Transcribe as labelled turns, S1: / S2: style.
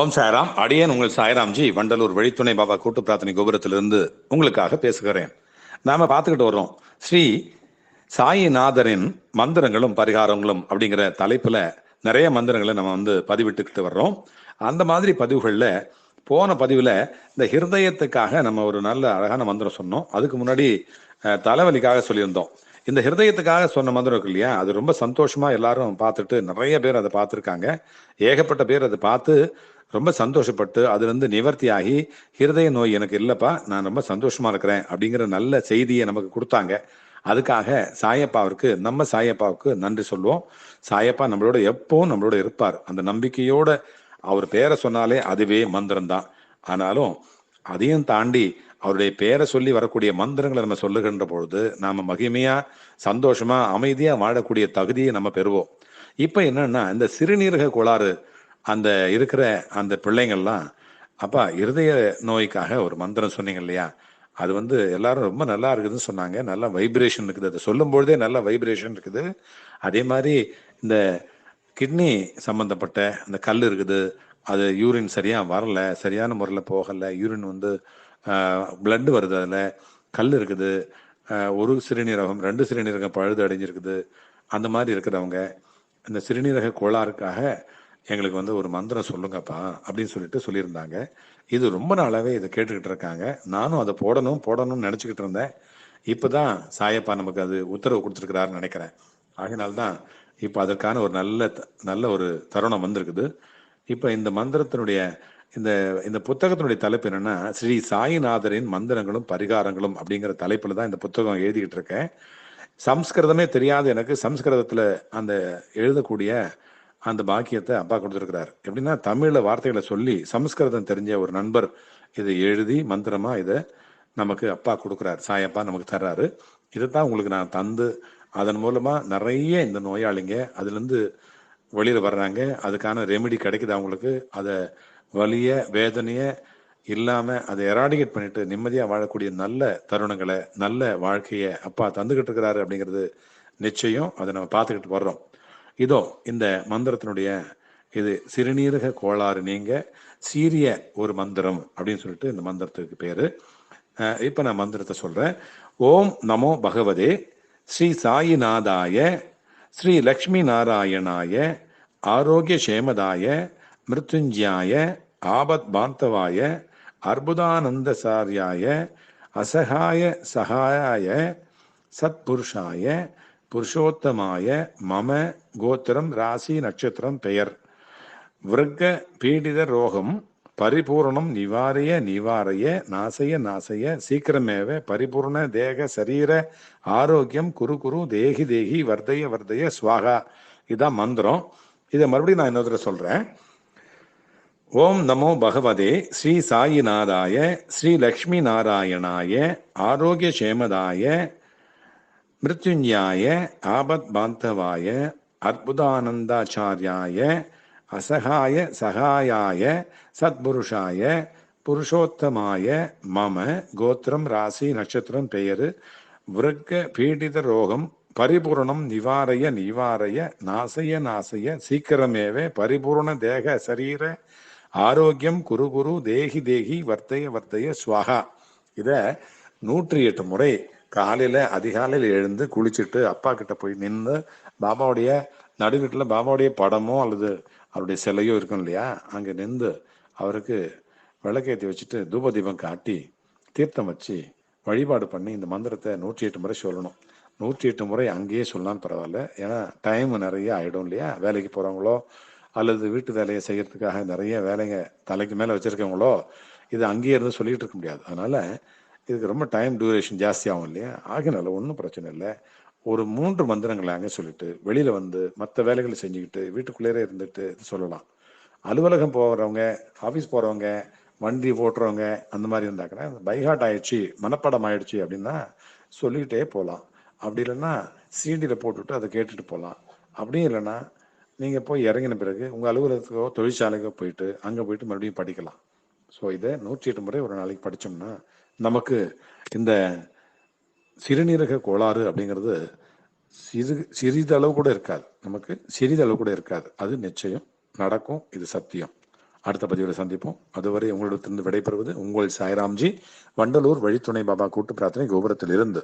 S1: ஓம் சாய்ராம். அடியேன் உங்கள் சாய்ராம்ஜி. வண்டலூர் வழித்துணை பாபா கூட்டு பிரார்த்தனை கோபுரத்திலிருந்து உங்களுக்காக பேசுகிறேன். நாம பார்த்துக்கிட்டு வர்றோம். ஸ்ரீ சாயிநாதரின் மந்திரங்களும் பரிகாரங்களும் அப்படிங்கிற தலைப்புல நிறைய மந்திரங்களை நம்ம வந்து பதிவிட்டுக்கிட்டு வர்றோம். அந்த மாதிரி பதிவுகளில் போன பதிவில் இந்த ஹிருதயத்துக்காக நம்ம ஒரு நல்ல அழகான மந்திரம் சொன்னோம். அதுக்கு முன்னாடி தலைவலிக்காக சொல்லியிருந்தோம். இந்த ஹிருதயத்துக்காக சொன்ன மந்திரம் இருக்கு இல்லையா? அது ரொம்ப சந்தோஷமாக எல்லாரும் பார்த்துட்டு நிறைய பேர் அதை பார்த்துருக்காங்க. ஏகப்பட்ட பேர் அதை பார்த்து ரொம்ப சந்தோஷப்பட்டு அதுலேருந்து நிவர்த்தி ஆகி ஹிருதய நோய் எனக்கு இல்லைப்பா நான் ரொம்ப சந்தோஷமாக இருக்கிறேன் அப்படிங்கிற நல்ல செய்தியை நமக்கு கொடுத்தாங்க. அதுக்காக சாயப்பாவிற்கு நம்ம சாயப்பாவுக்கு நன்றி சொல்லுவோம். சாயப்பா நம்மளோட எப்பவும் நம்மளோட இருப்பார். அந்த நம்பிக்கையோட அவர் பேரை சொன்னாலே அதுவே மந்திரம் தான். ஆனாலும் அதையும் தாண்டி அவருடைய பேரை சொல்லி வரக்கூடிய மந்திரங்களை நம்ம சொல்லுகின்ற பொழுது நாம் மகிமையாக சந்தோஷமாக அமைதியாக வாழக்கூடிய தகுதியை நம்ம பெறுவோம். இப்போ என்னன்னா இந்த சிறுநீரக கோளாறு அந்த இருக்கிற அந்த பிள்ளைங்கள்லாம் அப்பா இருதய நோய்க்காக ஒரு மந்திரம் சொன்னீங்க இல்லையா? அது வந்து எல்லாரும் ரொம்ப நல்லா இருக்குதுன்னு சொன்னாங்க. நல்லா வைப்ரேஷன் இருக்குது. அதை சொல்லும் பொழுதே நல்ல வைப்ரேஷன் இருக்குது. அதே மாதிரி இந்த கிட்னி சம்மந்தப்பட்ட அந்த கல் இருக்குது. அது யூரின் சரியாக வரல சரியான முறையில் போகலை. யூரின் வந்து பிளட் வருது அதில். கல் இருக்குது. ஒரு சிறுநீரகம் ரெண்டு சிறுநீரகம் பழுது அடைஞ்சிருக்குது. அந்த மாதிரி இருக்கிறவங்க இந்த சிறுநீரக கோளாறுக்காக எங்களுக்கு வந்து ஒரு மந்திரம் சொல்லுங்கப்பா அப்படின்னு சொல்லிட்டு சொல்லியிருந்தாங்க. இது ரொம்ப நாளாகவே இதை கேட்டுக்கிட்டு இருக்காங்க. நானும் அதை போடணும் போடணும்னு நினச்சிக்கிட்டு இருந்தேன். இப்போ தான் சாயப்பா நமக்கு அது உத்தரவு கொடுத்துருக்கிறாருன்னு நினைக்கிறேன். ஆகினால்தான் இப்போ அதற்கான ஒரு நல்ல நல்ல ஒரு தருணம் வந்திருக்குது. இப்போ இந்த மந்திரத்தினுடைய இந்த இந்த புத்தகத்தினுடைய தலைப்பு என்னன்னா ஸ்ரீ சாயிநாதரின் மந்திரங்களும் பரிகாரங்களும் அப்படிங்கிற தலைப்பில் தான் இந்த புத்தகம் எழுதிக்கிட்டு இருக்கேன். சம்ஸ்கிருதமே தெரியாது எனக்கு. சம்ஸ்கிருதத்தில் அந்த எழுதக்கூடிய அந்த பாக்கியத்தை அப்பா கொடுத்துருக்கிறார். எப்படின்னா தமிழில் வார்த்தைகளை சொல்லி சமஸ்கிருதம் தெரிஞ்ச ஒரு நண்பர் இதை எழுதி மந்திரமாக இதை நமக்கு அப்பா கொடுக்குறாரு. சாயப்பா நமக்கு தர்றாரு. தான் உங்களுக்கு நான் தந்து அதன் மூலமாக நிறைய இந்த நோயாளிங்க அதுலேருந்து வெளியில் வர்றாங்க. அதுக்கான ரெமெடி கிடைக்குது அவங்களுக்கு? அதை வலிய வேதனைய இல்லாமல் அதை எராடிகேட் பண்ணிட்டு நிம்மதியாக வாழக்கூடிய நல்ல தருணங்களை நல்ல வாழ்க்கையை அப்பா தந்துக்கிட்டு இருக்கிறாரு அப்படிங்கிறது நிச்சயம். அதை நம்ம பார்த்துக்கிட்டு வர்றோம். இதோ இந்த மந்திரத்தினுடைய இது சிறுநீரக கோளாறு நீங்க சீரிய ஒரு மந்திரம் அப்படின்னு சொல்லிட்டு இந்த மந்திரத்துக்கு பேரு. இப்போ இப்ப நான் மந்திரத்தை சொல்றேன். ஓம் நமோ பகவதே ஸ்ரீ சாயிநாதாய ஸ்ரீ லக்ஷ்மி நாராயணாய ஆரோக்கிய சேமதாய மிருத்யுஞ்சயாய ஆபத் பாந்தவாய அர்புதானந்தசாரியாய அசகாய சகாய சத்புருஷாய புருஷோத்தமாய மம கோத்திரம் ராசி நட்சத்திரம் பெயர். விருக்க பீடித ரோகம் பரிபூரணம் நிவாரிய நிவாரிய நாசய நாசய சீக்கிரமேவ பரிபூர்ண தேக சரீர ஆரோக்கியம் குரு குரு தேகி தேகி வர்தய வர்தய ஸ்வாகா இதான் மந்திரம். இதை மறுபடியும் நான் இன்னொரு சொல்கிறேன் சொல்றேன். ஓம் நமோ பகவதே ஸ்ரீ சாயிநாதாய ஸ்ரீ லக்ஷ்மி நாராயணாய ஆரோக்கிய சேமதாய மிருத்யுஞ்சயாய ஆபத் பாந்தவாய அற்புதானந்தாச்சாரியாய அசகாய சகாயாய சத்புருஷாய புருஷோத்தமாய மம கோத்திரம் ராசி நட்சத்திரம் பெயரு விருக்க பீடித ரோகம் பரிபூர்ணம் நிவாரய நிவாரய நாசய நாசய சீக்கிரமேவே பரிபூர்ண தேக சரீர ஆரோக்கியம் குரு குரு தேகி தேகி வர்த்தய வர்த்தய ஸ்வாகா. இத நூற்றி எட்டு முறை காலையில் அதிகாலையில் எழுந்து குளிச்சுட்டு அப்பா கிட்ட போய் நின்று பாபாவுடைய நடுவீட்டில் பாபாவுடைய படமோ அல்லது அவருடைய சிலையோ இருக்கும் இல்லையா? அங்கே நின்று அவருக்கு விளக்கேற்றி வச்சுட்டு தூப தீபம் காட்டி தீர்த்தம் வச்சு வழிபாடு பண்ணி இந்த மந்திரத்தை நூற்றி எட்டு முறை சொல்லணும். நூற்றி எட்டு முறை அங்கேயே சொல்லலாம் பரவாயில்ல. ஏன்னா டைம் நிறைய ஆகிடும் இல்லையா? வேலைக்கு போகிறவங்களோ அல்லது வீட்டு வேலையை செய்கிறதுக்காக நிறைய வேலைங்க தலைக்கு மேலே வச்சுருக்கவங்களோ இது அங்கேயே இருந்து சொல்லிகிட்டு இருக்க முடியாது. அதனால் இதுக்கு ரொம்ப டைம் டியூரேஷன் ஜாஸ்தியாகும் இல்லையா? ஆகினால ஒன்றும் பிரச்சனை இல்லை. ஒரு மூன்று மந்திரங்களை அங்கே சொல்லிட்டு வெளியில் வந்து மற்ற வேலைகளை செஞ்சுக்கிட்டு வீட்டுக்குள்ளேயே இருந்துட்டு இது சொல்லலாம். அலுவலகம் போகிறவங்க ஆஃபீஸ் போகிறவங்க வண்டி ஓட்டுறவங்க அந்த மாதிரி இருந்தாங்கன்னா பைஹாட் ஆயிடுச்சு மனப்பாடம் ஆயிடுச்சு அப்படின்னா சொல்லிக்கிட்டே போகலாம் அப்படி இல்லைன்னா சிடியில் போட்டுவிட்டு அதை கேட்டுட்டு போகலாம் அப்படியும் இல்லைன்னா நீங்கள் போய் இறங்கின பிறகு உங்கள் அலுவலகத்துக்கோ தொழிற்சாலைக்கோ போயிட்டு அங்கே போயிட்டு மறுபடியும் படிக்கலாம். ஸோ இதை நூற்றி எட்டு முறை ஒரு நாளைக்கு படித்தோம்னா நமக்கு இந்த சிறுநீரக கோளாறு அப்படிங்கிறது சிறு சிறிதளவு கூட இருக்காது. நமக்கு சிறிதளவு கூட இருக்காது. அது நிச்சயம் நடக்கும். இது சத்தியம். அடுத்த பதிவில் சந்திப்போம். அதுவரை உங்களிடத்திலிருந்து விடைபெறுவது உங்கள் சாய்ராம்ஜி வண்டலூர் வழித்துணை பாபா கூட்டு பிரார்த்தனை கோபுரத்திலிருந்து.